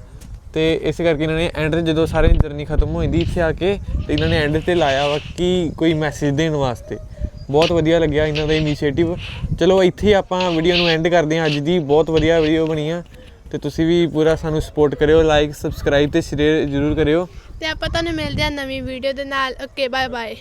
ਤੇ ਇਸ ਕਰਕੇ ਇਹਨਾਂ ਨੇ ਐਂਡ ਜਦੋਂ ਸਾਰੇ ਜਰਨੀ ਖਤਮ ਹੋ ਜਾਂਦੀ ਇੱਥੇ ਆ ਕੇ ਤੇ ਇਹਨਾਂ ਨੇ ਐਂਡ ਤੇ ਲਾਇਆ ਵਾ ਕਿ ਕੋਈ ਮੈਸੇਜ ਦੇਣ ਵਾਸਤੇ। ਬਹੁਤ ਵਧੀਆ ਲੱਗਿਆ ਇਹਨਾਂ ਦਾ ਇਨੀਸ਼ੀਏਟਿਵ ਚਲੋ ਇੱਥੇ ਹੀ ਆਪਾਂ ਵੀਡੀਓ ਨੂੰ ਐਂਡ ਕਰਦੇ ਹਾਂ। ਅੱਜ ਦੀ ਬਹੁਤ ਵਧੀਆ ਵੀਡੀਓ ਬਣੀ ਆ। ਤੇ ਤੁਸੀਂ ਵੀ ਪੂਰਾ ਸਾਨੂੰ ਸਪੋਰਟ ਕਰਿਓ ਲਾਈਕ ਸਬਸਕ੍ਰਾਈਬ ਤੇ ਸ਼ੇਅਰ ਜ਼ਰੂਰ ਕਰਿਓ। ਤੇ ਆਪਾਂ ਤੁਹਾਨੂੰ ਮਿਲਦੇ ਹਾਂ ਨਵੀਂ ਵੀਡੀਓ ਦੇ ਨਾਲ। Okay bye bye